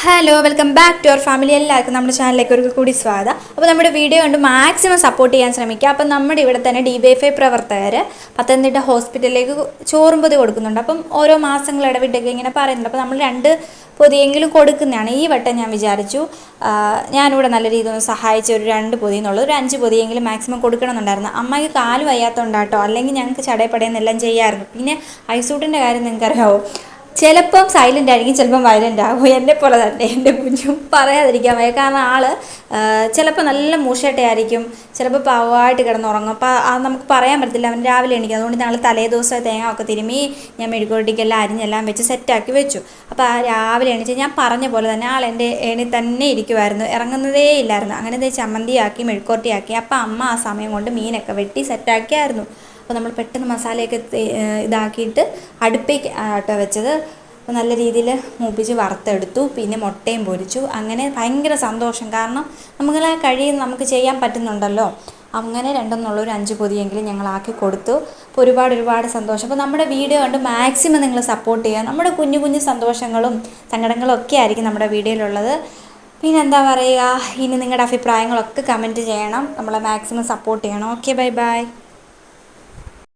Hello welcome back to our family എല്ലാവർക്കും നമ്മുടെ ചാനലിലേക്ക് ഒരു കൂടി സ്വാഗതം. അപ്പോൾ നമ്മുടെ വീഡിയോ കണ്ട് മാക്സിമം സപ്പോർട്ട് ചെയ്യാൻ ശ്രമിക്കുക. അപ്പം നമ്മുടെ ഇവിടെ തന്നെ ഡി ബി എഫ് ഐ പ്രവർത്തകർ പത്തനംതിട്ട ഹോസ്പിറ്റലിലേക്ക് ചോറും പൊതി കൊടുക്കുന്നുണ്ട്. അപ്പം ഓരോ മാസങ്ങൾ ഇടവിട്ടൊക്കെ ഇങ്ങനെ പറയുന്നുണ്ട്. അപ്പോൾ നമ്മൾ രണ്ട് പൊതിയെങ്കിലും കൊടുക്കുന്നതാണ് ഈ വട്ടം ഞാൻ വിചാരിച്ചു. ഞാനിവിടെ നല്ല രീതിയിൽ ഒന്ന് സഹായിച്ച ഒരു രണ്ട് പൊതി എന്നുള്ളത് ഒരു അഞ്ച് പൊതിയെങ്കിലും മാക്സിമം കൊടുക്കണമെന്നുണ്ടായിരുന്നു. അമ്മയ്ക്ക് കാൽ വയ്യാത്തതുകൊണ്ടാട്ടോ. അല്ലെങ്കിൽ ഞങ്ങൾക്ക് ചടയപ്പടയെന്നെല്ലാം ചെയ്യാമായിരുന്നു. പിന്നെ ഐസൂട്ടിന്റെ കാര്യം നിങ്ങൾക്കറിയാവോ? ചിലപ്പം സൈലന്റ് ആയിരിക്കും ചിലപ്പം വയലന്റ് ആകും എന്നെ പോലെ തന്നെ എന്റെ കുഞ്ഞും പറയാതിരിക്കാൻ വയ്യ. കാരണം ആൾ ചിലപ്പോൾ നല്ല മൂഷട്ടയായിരിക്കും ചിലപ്പോൾ പാവമായിട്ട് കിടന്നുറങ്ങും. അപ്പോൾ നമുക്ക് പറയാൻ പറ്റത്തില്ല. അവൻ രാവിലെ എണീക്കും. അതുകൊണ്ട് ഞങ്ങൾ തലേ ദിവസം തേങ്ങ ഒക്കെ തിരുമ്മി ഞാൻ മെഴുകുവട്ടിക്കെല്ലാം അരിഞ്ഞെല്ലാം വെച്ച് സെറ്റാക്കി വെച്ചു. അപ്പോൾ ആ രാവിലെ എണീച്ച് ഞാൻ പറഞ്ഞ പോലെ തന്നെ ആൾ എന്റെ എണി തന്നെ ഇരിക്കുമായിരുന്നു ഇറങ്ങുന്നതേ ഇല്ലായിരുന്നു. അങ്ങനെ ചമ്മന്തിയാക്കി മെഴുക്കുവരട്ടിയാക്കി അപ്പോൾ അമ്മ ആ സമയം കൊണ്ട് മീനൊക്കെ വെട്ടി സെറ്റാക്കിയായിരുന്നു അപ്പോൾ നമ്മൾ പെട്ടെന്ന് മസാലയൊക്കെ ഇതാക്കിയിട്ട് അടുപ്പേക്ക് ആട്ടോ വെച്ചത്. അപ്പോൾ നല്ല രീതിയിൽ മൂപ്പിച്ച് വറുത്തെടുത്തു. പിന്നെ മുട്ടയും പൊരിച്ചു. അങ്ങനെ ഭയങ്കര സന്തോഷം. കാരണം നമ്മളെ കഴിയും നമുക്ക് ചെയ്യാൻ പറ്റുന്നുണ്ടല്ലോ. അങ്ങനെ രണ്ടെന്നുള്ള ഒരു അഞ്ച് പൊതിയെങ്കിലും ഞങ്ങളാക്കി കൊടുത്തു. അപ്പോൾ ഒരുപാട് ഒരുപാട് സന്തോഷം. അപ്പോൾ നമ്മുടെ വീഡിയോ കണ്ട് മാക്സിമം നിങ്ങൾ സപ്പോർട്ട് ചെയ്യുക. നമ്മുടെ കുഞ്ഞു കുഞ്ഞു സന്തോഷങ്ങളും സങ്കടങ്ങളും ഒക്കെ ആയിരിക്കും നമ്മുടെ വീഡിയോയിലുള്ളത്. പിന്നെ എന്താ പറയുക? ഇനി നിങ്ങളുടെ അഭിപ്രായങ്ങളൊക്കെ കമന്റ് ചെയ്യണം. നമ്മളെ മാക്സിമം സപ്പോർട്ട് ചെയ്യണം. Okay bye bye